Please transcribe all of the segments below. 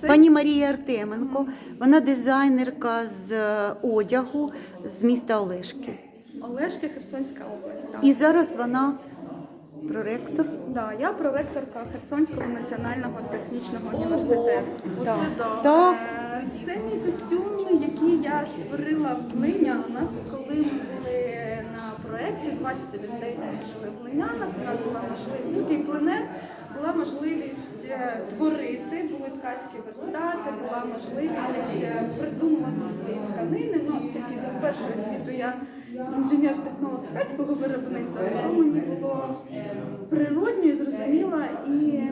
Це Пані Марія Артеменко, вона дизайнерка з е, одягу з міста Олешки. Олешки, Херсонська область. Так. І зараз вона проректор. Да, я проректорка Херсонського національного технічного університету. Так. так. Е, Це мій костюм, який я створила в Глинянах, коли ми були на проєкті 21 день ми жили в Глинянах. У нас була можливість, ну, такий пленер, була можливість е, творити, були ткацькі верстати, була можливість е, придумувати свої тканини. Ну, оскільки за першою світу я інженер-технолог ткацького виробництва, то мені було природньо і зрозуміло. І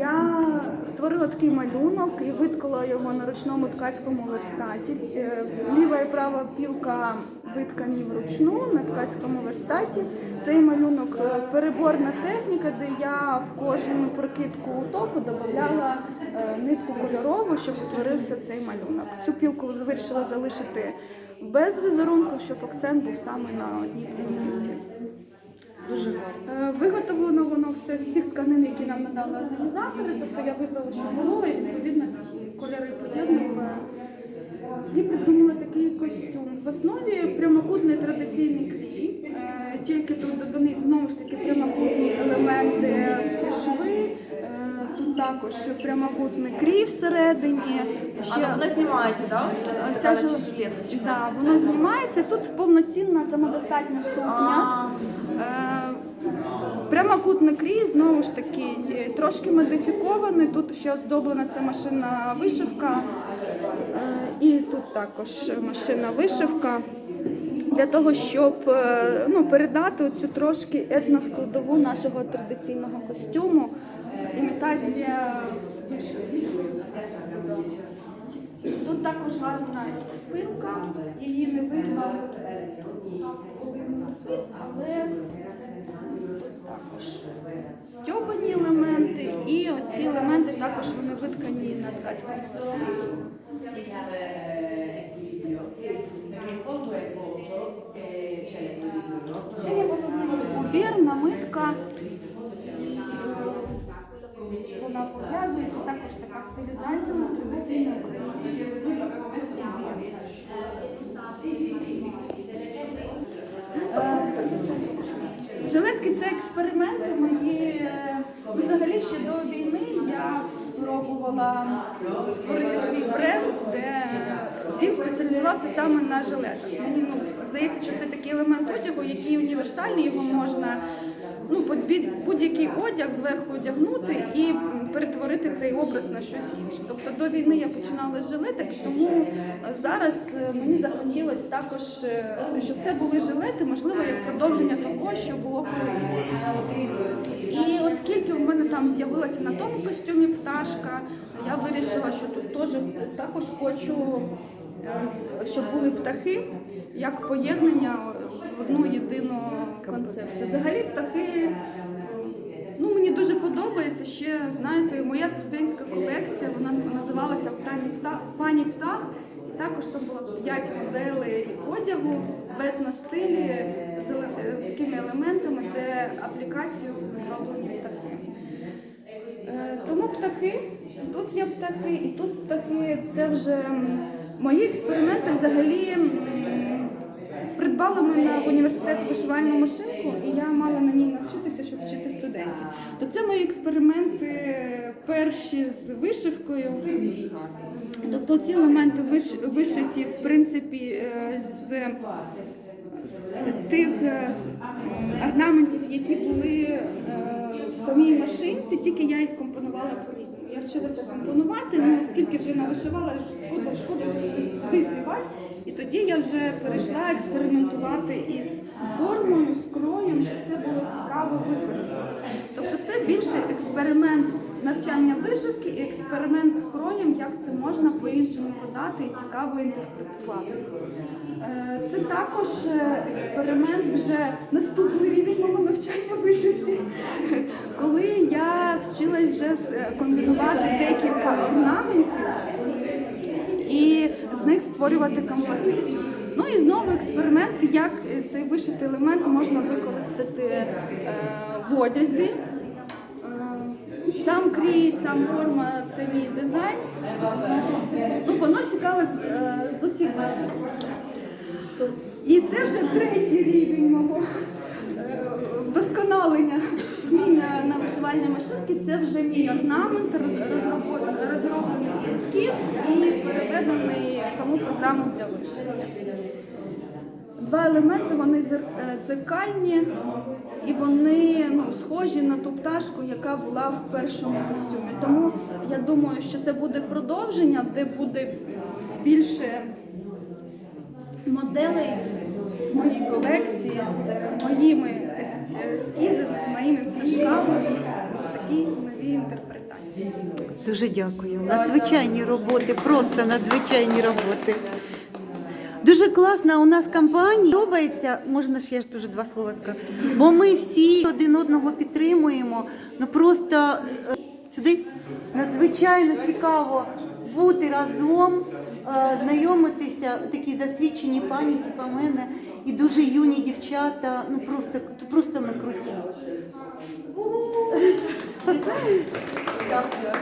я створила такий малюнок і виткала його на ручному ткацькому верстаті. Е, Ліва і права пілка виткані вручну на ткацькому верстаті. Цей малюнок е, переборна техніка, де я в кожну прокидку утопу додавала е, нитку кольорову, щоб утворився цей малюнок. Цю пілку вирішила залишити без візерунку, щоб акцент був саме на одній плівці. Дуже гарно. Е, Виготовлено воно все з тих тканин, які нам надали організатори. Тобто я вибрала, що було, і відповідно кольори поєднувала. І придумала такий костюм. В основі прямокутний традиційний крій. Е, Тільки тут додані знову ж таки прямокутні елементи, всі шви. Е, Тут також прямокутний крій всередині. А ну, воно знімається, да? От, така ця ж- жилеточка. Да, воно знімається. Тут повноцінна самодостатня сукня. Е, Прямокутний крій, знову ж таки, трошки модифікований. Тут ще оздоблена ця машина вишивка. Е, І тут також машина вишивка. Для того, щоб е, ну, передати цю трошки етноскладову нашого традиційного костюму. Імітація вишивки. Тут також гарна спинка, її не видно, коли він висить, але тут також стьобані елементи, і оці елементи також вони виткані на ткацькому верстаті. Ще є намитка. Вона пов'язується, також така стилізація на традиційну Е, Жилетки це експерименти мої. Ще до війни я пробувала створити свій бренд, де він спеціалізувався саме на жилетах. Мені ну, здається, що це такий елемент одягу, який універсальний, його можна ну, будь-який одяг зверху одягнути і перетворити цей образ на щось інше. Тобто до війни я починала з тому е, зараз е, мені захотілося також, е, щоб це були жилети, можливо, як продовження того, що було колись. І оскільки у мене там з'явилася на тому костюмі пташка, я вирішила, що тут теж також хочу, щоб були птахи як поєднання в одну єдину концепцію. Взагалі птахи. е, Ну, мені дуже подобається ще, знаєте, моя студентська колекція, вона називалася «Пані Птах», також там було 5 моделей одягу в етностилі з, такими елементами, де аплікацію зроблені птахи. Е, Тому птахи, тут є птахи, і тут птахи. Це вже мої експерименти взагалі. Придбала мене в університет вишивальну машинку, і я мала на ній навчитися, щоб вчити студентів. То це мої експерименти перші з вишивкою. Тобто ці елементи виш- вишиті, в принципі, е, з тих е, орнаментів, які були е, в самій машинці, тільки я їх компонувала по-різному. Я вчилася компонувати, ну оскільки вже навишивала, шкода, шкода тоді я вже перейшла експериментувати із формою, з кроєм, щоб це було цікаво використати. Тобто це більше експеримент навчання вишивки і експеримент з кроєм, як це можна по-іншому подати і цікаво інтерпретувати. Е, Це також е, експеримент вже наступний рівень мого навчання вишивці, коли я вчилась вже комбінувати декілька орнаментів і з них створювати композицію. Ну і знову експеримент, як е, цей вишитий елемент можна використати е, в одязі. Е, сам крій, сам форма це мій дизайн. Ну, воно цікаве з, е, усіх. І це вже третій рівень мого вдосконалення вміння на вишивальній машинці. Це вже мій орнамент, розроблений ескіз і програму для вишивки. Два елементи вони е, дзеркальні і вони ну, схожі на ту пташку, яка була в першому костюмі. Тому я думаю, що це буде продовження, де буде більше моделей в моїй колекції з моїми ес- ескізами, з моїми пташками в такій новій інтерпретації. Дуже дякую. Надзвичайні роботи, просто надзвичайні роботи. Дуже класна у нас компанія. Подобається, можна ще я ж дуже два слова скажу. Бо ми всі один одного підтримуємо. Ну просто е, сюди надзвичайно цікаво бути разом, е, знайомитися. Такі досвідчені пані, типу мене, і дуже юні дівчата. Ну просто, просто ми круті. Дякую.